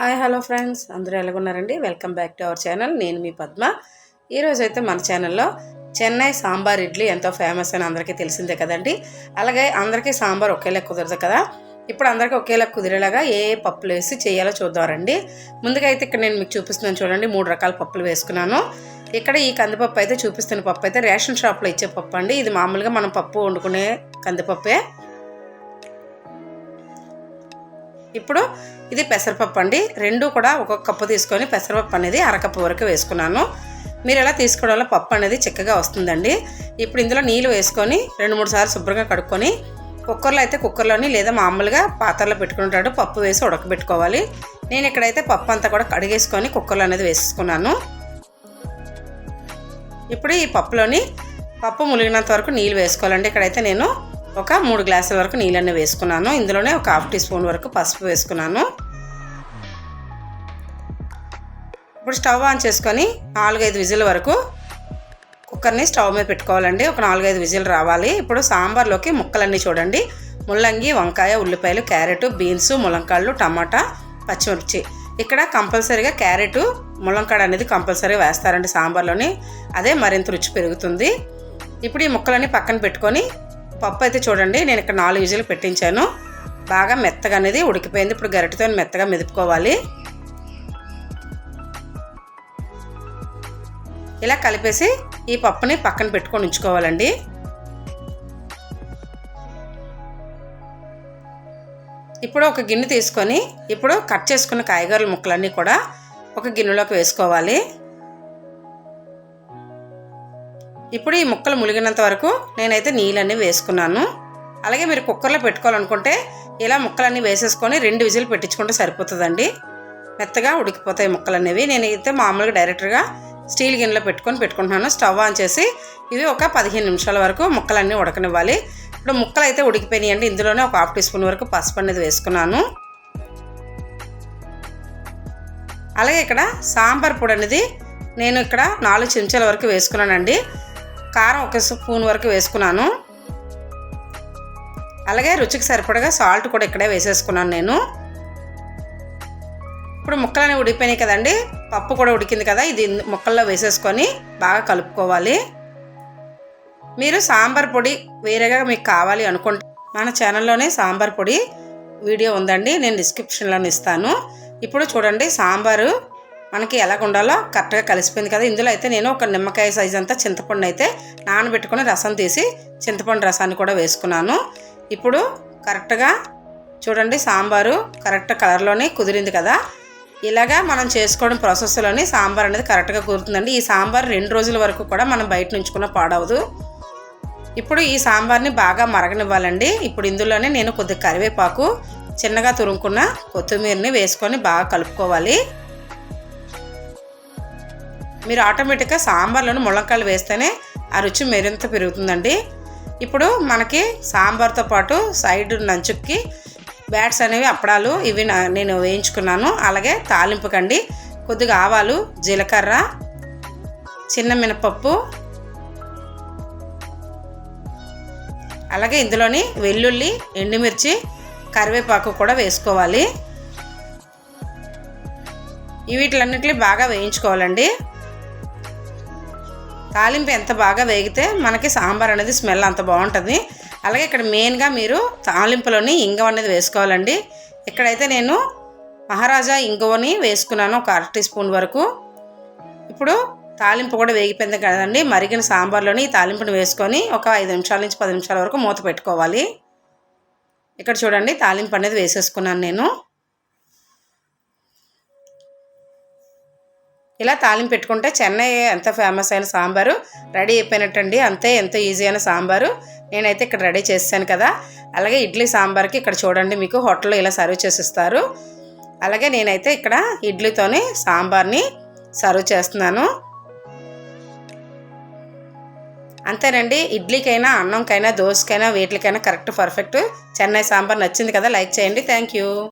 Hi hello friends. అందరూ ఎలాగున్నారండి? Welcome back to our channel. నేను మీ పద్మ. ఈరోజు అయితే మన ఛానల్లో చెన్నై సాంబార్ ఇడ్లీ ఎంతో ఫేమస్ అని అందరికీ తెలిసిందే కదండి. అలాగే అందరికీ సాంబార్ ఒకేలా కుదరదు కదా. ఇప్పుడు అందరికీ ఒకేలా కుదిరేలాగా ఏ పప్పులు వేసి చేయాలో చూద్దామండి ముందుగా అయితే ఇక్కడ నేను మీకు చూపిస్తున్నాను చూడండి మూడు రకాల పప్పులు వేసుకున్నాను. ఇక్కడ ఈ కందిపప్పు అయితే చూపిస్తున్న పప్పు అయితే రేషన్ షాప్లో ఇచ్చే పప్పు అండి. ఇది మామూలుగా మనం పప్పు వండుకునే కందిపప్పే. ఇప్పుడు ఇది పెసరపప్పు అండి. రెండు కూడా ఒక్కొక్క కప్పు తీసుకొని పెసరపప్పు అనేది అరకప్పు వరకు వేసుకున్నాను. మీరు ఎలా తీసుకోవడం వల్ల పప్పు అనేది చిక్కగా వస్తుందండి. ఇప్పుడు ఇందులో నీళ్ళు వేసుకొని రెండు మూడు సార్లు శుభ్రంగా కడుక్కొని కుక్కర్లో అయితే కుక్కర్లోని లేదా మామూలుగా పాత్రలో పెట్టుకుంటాడు పప్పు వేసి ఉడకబెట్టుకోవాలి. నేను ఇక్కడైతే పప్పు అంతా కూడా కడిగేసుకొని కుక్కర్లో అనేది వేసుకున్నాను. ఇప్పుడు ఈ పప్పులోని పప్పు ములిగినంత వరకు నీళ్ళు వేసుకోవాలండి. ఇక్కడైతే నేను ఒక మూడు గ్లాసుల వరకు నీళ్ళన్నీ వేసుకున్నాను. ఇందులోనే ఒక హాఫ్ టీ స్పూన్ వరకు పసుపు వేసుకున్నాను. ఇప్పుడు స్టవ్ ఆన్ చేసుకొని నాలుగైదు విజిల్ వరకు కుక్కర్ని స్టవ్ మీద పెట్టుకోవాలండి. ఒక నాలుగైదు విజిల్ రావాలి. ఇప్పుడు సాంబార్లోకి ముక్కలన్నీ చూడండి. ముల్లంగి వంకాయ ఉల్లిపాయలు క్యారెట్ బీన్స్ ములంకాళ్ళు టమాటా పచ్చిమిర్చి. ఇక్కడ కంపల్సరీగా క్యారెట్ ములంకాడ అనేది కంపల్సరీ వేస్తారండి సాంబార్లోని. అదే మరింత రుచి పెరుగుతుంది. ఇప్పుడు ఈ ముక్కలన్నీ పక్కన పెట్టుకొని పప్పు అయితే చూడండి నేను ఇక్కడ నాలుగు విజులు పెట్టించాను. బాగా మెత్తగా అనేది ఉడికిపోయింది. ఇప్పుడు గరిటతో మెత్తగా మెదుపుకోవాలి. ఇలా కలిపేసి ఈ పప్పుని పక్కన పెట్టుకొని ఉంచుకోవాలండి. ఇప్పుడు ఒక గిన్నె తీసుకొని ఇప్పుడు కట్ చేసుకున్న కాయగూరల ముక్కలన్నీ కూడా ఒక గిన్నెలోకి వేసుకోవాలి. ఇప్పుడు ఈ ముక్కలు ములిగినంత వరకు నేనైతే నీళ్ళన్నీ వేసుకున్నాను. అలాగే మీరు కుక్కర్లో పెట్టుకోవాలనుకుంటే ఇలా ముక్కలన్నీ వేసేసుకొని రెండు విజిల్ పెట్టించుకుంటే సరిపోతుందండి. మెత్తగా ఉడికిపోతాయి ముక్కలు అనేవి నేనైతే మామూలుగా డైరెక్ట్గా స్టీల్ గిన్నెలో పెట్టుకొని పెట్టుకుంటున్నాను. స్టవ్ ఆన్ చేసి ఇవి ఒక పదిహేను నిమిషాల వరకు ముక్కలన్నీ ఉడకనివ్వాలి. ఇప్పుడు ముక్కలు అయితే ఉడికిపోయినాయండి. ఇందులోనే ఒక హాఫ్ టీ స్పూన్ వరకు పసుపు అనేది వేసుకున్నాను. అలాగే ఇక్కడ సాంబార్ పొడి అనేది నేను ఇక్కడ నాలుగు చెంచాల వరకు వేసుకున్నానండి. కారం ఒక స్పూన్ వరకు వేసుకున్నాను. అలాగే రుచికి సరిపడగా సాల్ట్ కూడా ఇక్కడే వేసేసుకున్నాను నేను. ఇప్పుడు ముక్కలని ఉడికిపోయినాయి కదండి. పప్పు కూడా ఉడికింది కదా ఇది ముక్కల్లో వేసేసుకొని బాగా కలుపుకోవాలి. మీరు సాంబార్ పొడి వేరేగా మీకు కావాలి అనుకుంటే మన ఛానల్లోనే సాంబార్ పొడి వీడియో ఉందండి నేను డిస్క్రిప్షన్లో ఇస్తాను. ఇప్పుడు చూడండి సాంబారు మనకి ఎలాగ ఉండాలో కరెక్ట్గా కలిసిపోయింది కదా. ఇందులో అయితే నేను ఒక నిమ్మకాయ సైజ్ అంతా చింతపండు అయితే నానబెట్టుకుని రసం తీసి చింతపండు రసాన్ని కూడా వేసుకున్నాను. ఇప్పుడు కరెక్ట్గా చూడండి సాంబారు కరెక్ట్ కలర్లోనే కుదిరింది కదా. ఇలాగా మనం చేసుకోవడం ప్రాసెస్లోనే సాంబార్ అనేది కరెక్ట్గా కుదురుతుందండి. ఈ సాంబార్ రెండు రోజుల వరకు కూడా మనం బయట నుంచుకున్న పాడవదు. ఇప్పుడు ఈ సాంబార్ని బాగా మరగనివ్వాలండి. ఇప్పుడు ఇందులోనే నేను కొద్దిగా కరివేపాకు చిన్నగా తురుముకున్న కొత్తిమీరని వేసుకొని బాగా కలుపుకోవాలి. మీరు ఆటోమేటిక్గా సాంబార్లోని ములంకాయలు వేస్తేనే ఆ రుచి మరింత పెరుగుతుందండి. ఇప్పుడు మనకి సాంబార్తో పాటు సైడ్ నంచుక్కి బ్యాట్స్ అనేవి అప్పడాలు ఇవి నేను వేయించుకున్నాను. అలాగే తాలింపుకండి కొద్దిగా ఆవాలు జీలకర్ర చిన్న మినపప్పు అలాగే ఇందులోని వెల్లుల్లి ఎండుమిర్చి కరివేపాకు కూడా వేసుకోవాలి. వీటిలన్నిటిని బాగా వేయించుకోవాలండి. తాలింపు ఎంత బాగా వేగితే మనకి సాంబార్ అనేది స్మెల్ అంత బాగుంటుంది. అలాగే ఇక్కడ మెయిన్గా మీరు తాలింపులోని ఇంగవ అనేది వేసుకోవాలండి. ఇక్కడైతే నేను మహారాజా ఇంగువని వేసుకున్నాను ఒక అర టీ స్పూన్ వరకు. ఇప్పుడు తాలింపు కూడా వేగిపోయింది కదండి. మరిగిన సాంబార్లోని ఈ తాలింపుని వేసుకొని ఒక ఐదు నిమిషాల నుంచి పది నిమిషాల వరకు మూత పెట్టుకోవాలి. ఇక్కడ చూడండి తాలింపు అనేది వేసేసుకున్నాను నేను. ఇలా తాలింపు పెట్టుకుంటే చెన్నై ఎంత ఫేమస్ అయిన సాంబారు? రెడీ అయిపోయినట్టండి. అంతే ఎంతో ఈజీ అయిన సాంబారు. నేనైతే ఇక్కడ రెడీ చేశాను కదా. అలాగే ఇడ్లీ సాంబార్కి ఇక్కడ చూడండి మీకు హోటల్లో ఇలా సర్వ్ చేసిస్తారు. అలాగే నేనైతే ఇక్కడ ఇడ్లీతోనే సాంబార్ని సర్వ్ చేస్తున్నాను. అంతేనండి. ఇడ్లీకైనా అన్నంకైనా దోశకైనా వీటికైనా కరెక్ట్ పర్ఫెక్ట్. చెన్నై సాంబార్ నచ్చింది కదా లైక్ చేయండి. Thank you.